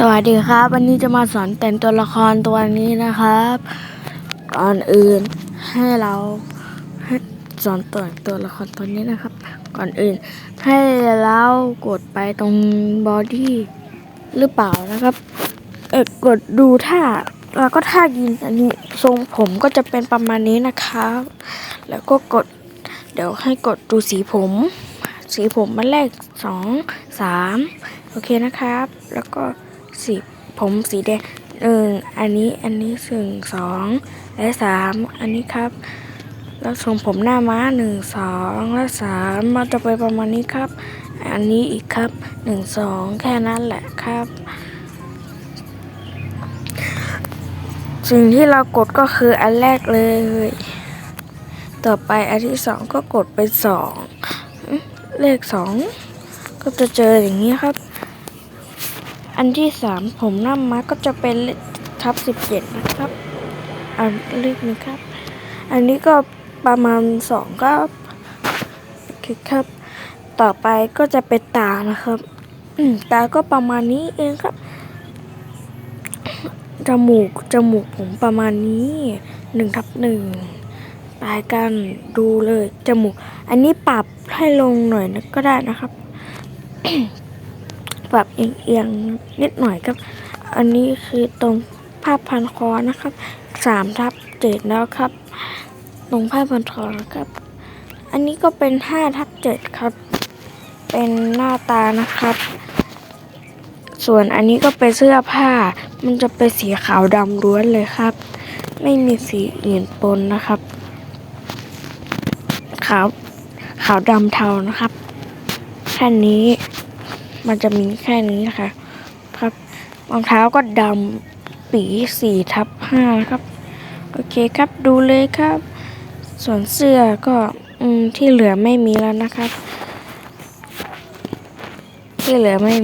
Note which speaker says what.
Speaker 1: สวัสดีครับ วันนี้จะมาสอนแต่งตัวละครตัวนี้นะครับก่อนอื่นให้เราสอนตัวตัวละครตัวนี้นะครับ ก่อนอื่น ให้เรากดไปตรงบอดี้หรือเปล่านะครับเออกดดูท่าแล้วก็ท่ายืนอันนี้ทรงผมก็จะเป็นประมาณนี้นะครับแล้วก็กด เดี๋ยวให้กดดูสีผม สีผมมันแรกสองสามโอเคนะครับ แล้วก็ สีผมสีแดงหนึ่งอันนี้อันนี้สึ่งสองและสามอันนี้ครับแล้วทรงผมหน้าม้าหนึ่งสองและสามมันจะไปประมาณนี้ครับ อันนี้อีกครับหนึ่งสองแค่นั้นแหละครับ สิ่งที่เรากดก็คืออันแรกเลย ต่อไปอันที่สองก็กดไปสองเลขสองก็จะเจออย่างนี้ครับ อันที่สามผมหน้าม้าก็จะเป็นทับสิบเจ็ดนะครับ อันเลขนี้ครับ อันนี้ก็ประมาณสองครับโอคครับ ต่อไปก็จะเป็นตานะครับตาก็ประมาณนี้เองครับ จมูก จมูกผมประมาณนี้หนึ่งทับหนึ่งตายกันดูเลย จมูก อันนี้ปรับให้ลงหน่อยนะก็ได้นะครับ ปรับเอียงๆนิดหน่อยครับ อันนี้คือตรงผ้าพันคอนะครับสามทับเจ็ดแล้วครับ ตรงผ้าพันคอนะครับ อันนี้ก็เป็นห้าทับเจ็ดครับ เป็นหน้าตานะครับ ส่วนอันนี้ก็เป็นเสื้อผ้า มันจะเป็นสีขาวดำล้วนเลยครับ ไม่มีสีอื่นปนนะครับ ขาวขาวดำเทานะครับแค่นี้ มันจะมีแค่นี้นะคะครับรองเท้าก็ดำปีสี่ทับห้าครับ โอเคครับดูเลยครับ ส่วนเสื้อก็อที่เหลือไม่มีแล้วนะครับ ที่เหลือไม่